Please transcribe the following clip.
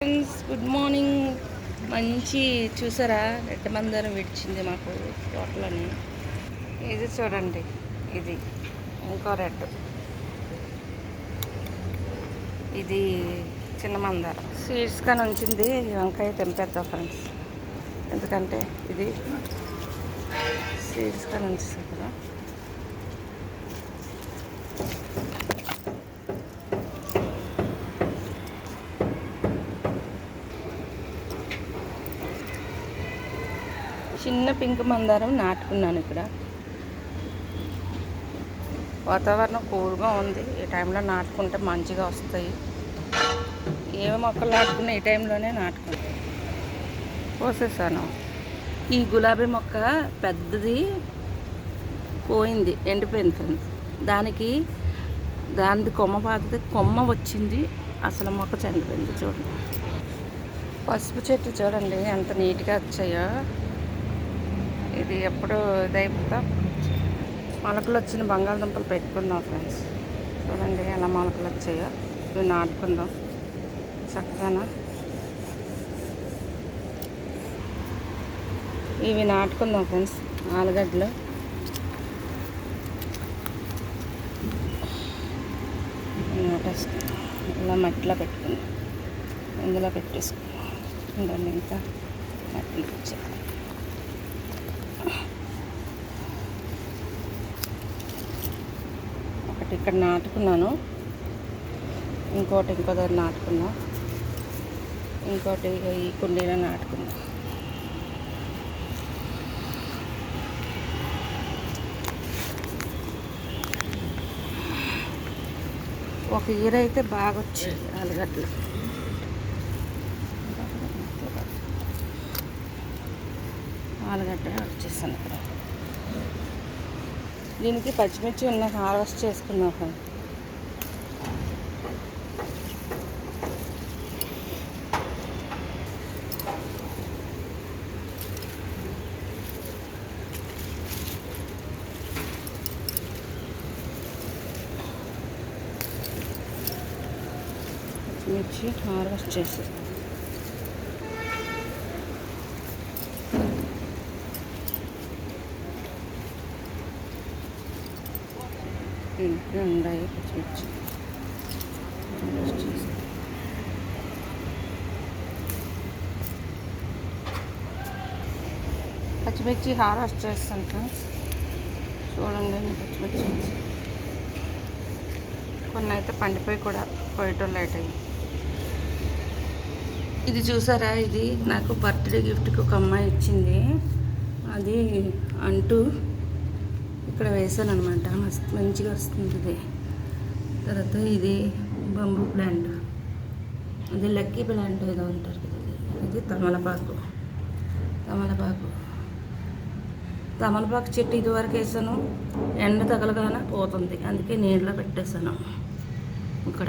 Friends good morning మంచి చూసారా? రెడ్డ మందారం విడిచింది మాకు తోటలోని. ఇది చూడండి. ఇది ఇంకో రెడ్ ఇది చిన్న మందారం. సీడ్స్ కానీ ఉంచింది. వంకాయ తెంపేద్దాం ఫ్రెండ్స్ ఎందుకంటే ఇది సీడ్స్ కానీ ఉంచుతుంది కదా. చిన్న పింక్ మందారం నాటుకున్నాను ఇక్కడ. వాతావరణం కూల్గా ఉంది. ఈ టైంలో నాటుకుంటే మంచిగా వస్తాయి. ఏ మొక్కలు నాటుకున్నా ఈ టైంలోనే నాటుకుంటాయి. పోసేసాను ఈ గులాబీ మొక్క పెద్దది పోయింది ఎండిపోయింది ఫ్రెండ్స్ దానికి దానిది కొమ్మ పాతది కొమ్మ వచ్చింది. అసలు మొక్క చనిపోయింది చూడండి. పసుపు చెట్టు చూడండి ఎంత నీట్గా వచ్చాయో. ఇది ఎప్పుడు ఇదైపోతా. మొలకలు వచ్చిన బంగాళదుంపలు పెట్టుకుందాం ఫ్రెండ్స్. చూడండి ఎలా మొలకలు వచ్చాయో ఇవి నాటుకుందాం. చక్కగా. ఇవి నాటుకుందాం ఫ్రెండ్స్ ఆలుగడ్డలు. నాటేసుకుందాం ఇలా మట్టిలో పెట్టుకుందాం. ఇందులో పెట్టేసుకుందాం. ఉండండి ఇంకా మట్టిలో వచ్చాయి. ఒకటి ఇక్కడ నాటుకున్నాను. ఇంకోటి ఇంకో దగ్గర నాటుకున్నా. ఇంకోటి ఈ కుండీలో నాటుకున్నా. ఒక ఈర అయితే బాగా వచ్చింది ఆలుగడ్డలు. ఆలుగడ్డ వచ్చేసాను ఇక్కడ. దీనికి పచ్చిమిర్చి ఉన్న హార్వెస్ట్ చేసుకున్నాం ఫ్రెండ్ పచ్చిమిర్చి హార్వెస్ట్ చేసి ఇంట్లో ఉన్నాయి. పచ్చిమిర్చి పచ్చిమిర్చి హార్వెస్ట్ చేస్తాను ఫ్రెండ్స్ చూడండి పచ్చిమిర్చి కొన్ని అయితే పండిపోయి కూడా పోయటం లేట్ అయ్యి ఇది చూసారా? ఇది నాకు బర్త్డే గిఫ్ట్కి ఒక అమ్మాయి ఇచ్చింది. అది అంటూ ఇక్కడ వేసాను అనమాట మస్తు మంచిగా వస్తుంది ఇది తర్వాత ఇది బంబూ ప్లాంట్. అది లక్కీ ప్లాంట్ ఏదో అంటారు కదా ఇది. ఇది తమలపాకు. తమలపాకు. తమలపాకు చెట్టు ఇదివరకు వేసాను. ఎండ తగలగానే పోతుంది. అందుకే నీళ్ళలో పెట్టేశాను ఇక్కడ.